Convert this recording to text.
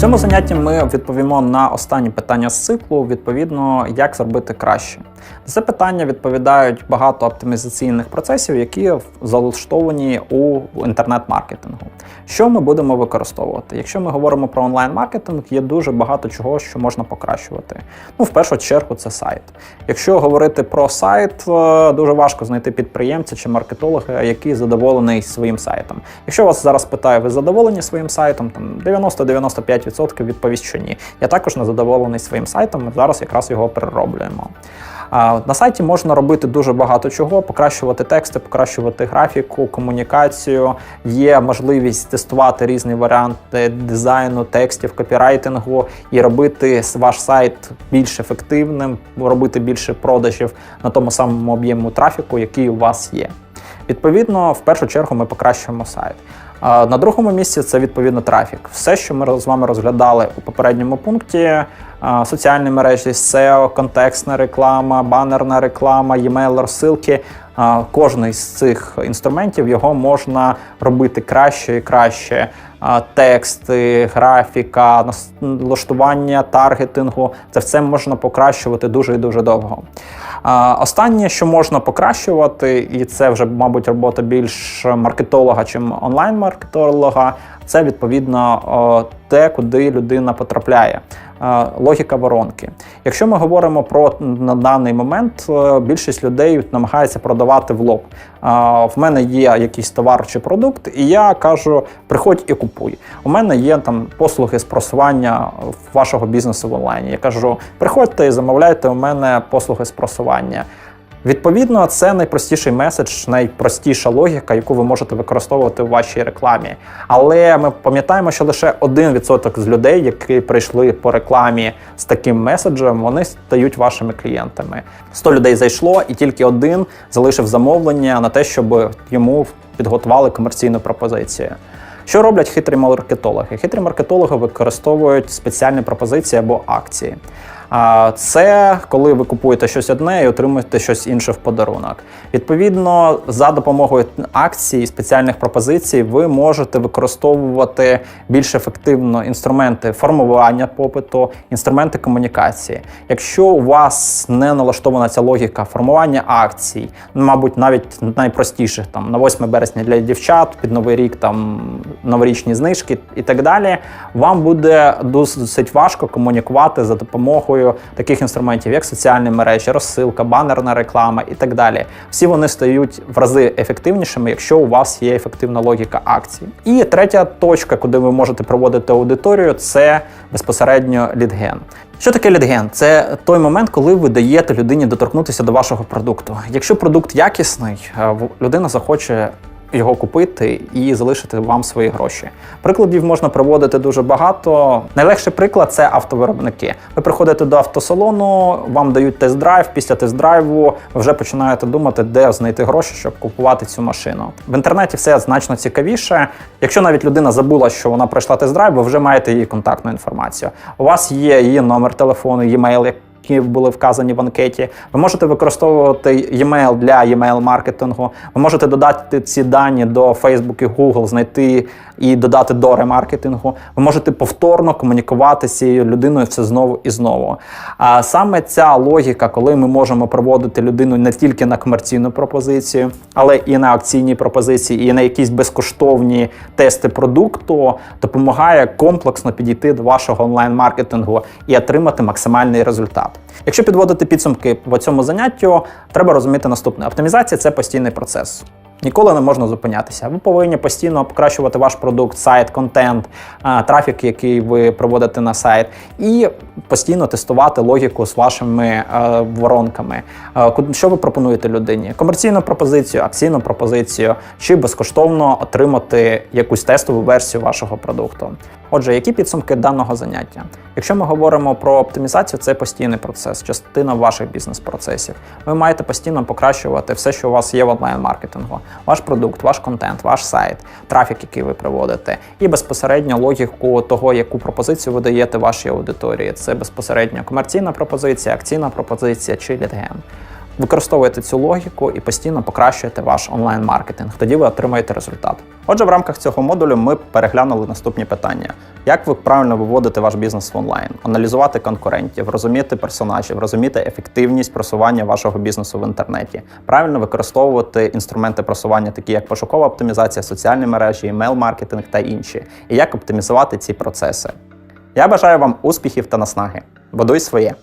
Цьому занятті ми відповімо на останні питання з циклу, відповідно, як зробити краще. Це питання відповідають багато оптимізаційних процесів, які залаштовані у інтернет-маркетингу. Що ми будемо використовувати? Якщо ми говоримо про онлайн-маркетинг, є дуже багато чого, що можна покращувати. Ну, в першу чергу, це сайт. Якщо говорити про сайт, е, дуже важко знайти підприємця чи маркетолога, який задоволений своїм сайтом. Якщо вас зараз питаю, ви задоволені своїм сайтом, там 90-95% відповість, що ні. Я також не задоволений своїм сайтом. Ми зараз якраз його перероблюємо. На сайті можна робити дуже багато чого: покращувати тексти, покращувати графіку, комунікацію. Є можливість тестувати різні варіанти дизайну, текстів, копірайтингу і робити ваш сайт більш ефективним, робити більше продажів на тому самому об'єму трафіку, який у вас є. Відповідно, в першу чергу ми покращуємо сайт. На другому місці це відповідно трафік. Все, що ми з вами розглядали у попередньому пункті: соціальні мережі, SEO, контекстна реклама, банерна реклама, e-mail розсилки. Кожний з цих інструментів його можна робити краще і краще. Тексти, графіка, налаштування таргетингу це все можна покращувати дуже і дуже довго. Останнє, що можна покращувати, і це вже, мабуть, робота більш маркетолога, чим онлайн-маркетолога, це відповідно те, куди людина потрапляє. Е, Логіка воронки. Якщо ми говоримо про на даний момент, е, більшість людей намагається продавати в лоб. Е, В мене є якийсь товар чи продукт, і я кажу: приходь і купуй. У мене є там послуги з просування вашого бізнесу в онлайні. Я кажу, приходьте і замовляйте у мене послуги з просування. Відповідно, це найпростіший меседж, найпростіша логіка, яку ви можете використовувати у вашій рекламі. Але ми пам'ятаємо, що лише 1% з людей, які прийшли по рекламі з таким меседжем, вони стають вашими клієнтами. 100 людей зайшло, і тільки один залишив замовлення на те, щоб йому підготували комерційну пропозицію. Що роблять хитрі маркетологи? Хитрі маркетологи використовують спеціальні пропозиції або акції. А це коли ви купуєте щось одне і отримуєте щось інше в подарунок. Відповідно, за допомогою акцій спеціальних пропозицій ви можете використовувати більш ефективно інструменти формування попиту, інструменти комунікації. Якщо у вас не налаштована ця логіка формування акцій, мабуть, навіть найпростіших там на 8 березня для дівчат, під новий рік там новорічні знижки і так далі, вам буде досить важко комунікувати за допомогою таких інструментів, як соціальні мережі, розсилка, банерна реклама і так далі. Всі вони стають в рази ефективнішими, якщо у вас є ефективна логіка акцій. І третя точка, куди ви можете проводити аудиторію, це безпосередньо лідген. Що таке лідген? Це той момент, коли ви даєте людині доторкнутися до вашого продукту. Якщо продукт якісний, е, людина захоче його купити і залишити вам свої гроші. Прикладів можна приводити дуже багато. Найлегший приклад це автовиробники. Ви приходите до автосалону, вам дають тест-драйв. Після тест-драйву ви вже починаєте думати, де знайти гроші, щоб купувати цю машину. В інтернеті все значно цікавіше. Якщо навіть людина забула, що вона пройшла тест-драйв, ви вже маєте її контактну інформацію. У вас є її номер телефону, як які були вказані в анкеті. Ви можете використовувати e-mail для e-mail маркетингу. Ви можете додати ці дані до Facebook і Google, знайти і додати до ремаркетингу. Ви можете повторно комунікувати з цією людиною все знову і знову. А саме ця логіка, коли ми можемо проводити людину не тільки на комерційну пропозицію, але і на акційні пропозиції, і на якісь безкоштовні тести продукту, допомагає комплексно підійти до вашого онлайн-маркетингу і отримати максимальний результат. Якщо підводити підсумки по цьому заняттю, треба розуміти наступне: оптимізація це постійний процес. Ніколи не можна зупинятися. Ви повинні постійно покращувати ваш продукт, сайт, контент, трафік, який ви проводите на сайт, і постійно тестувати логіку з вашими е, воронками. Е, Що ви пропонуєте людині? Комерційну пропозицію, акційну пропозицію, чи безкоштовно отримати якусь тестову версію вашого продукту. Отже, які підсумки даного заняття? Якщо ми говоримо про оптимізацію, це постійний процес, частина ваших бізнес-процесів. Ви маєте постійно покращувати все, що у вас є в онлайн-маркетингу, ваш продукт, ваш контент, ваш сайт, трафік, який ви проводите, і безпосередньо логіку того, яку пропозицію ви даєте вашій аудиторії. Це безпосередньо комерційна пропозиція, акційна пропозиція чи лідген. Використовуйте цю логіку і постійно покращуєте ваш онлайн-маркетинг. Тоді ви отримаєте результат. Отже, в рамках цього модулю ми переглянули наступні питання: як ви правильно виводите ваш бізнес в онлайн, аналізувати конкурентів, розуміти персонажів, розуміти ефективність просування вашого бізнесу в інтернеті, правильно використовувати інструменти просування, такі як пошукова оптимізація, соціальні мережі, імейл-маркетинг та інші, і як оптимізувати ці процеси. Я бажаю вам успіхів та наснаги. Будуй своє!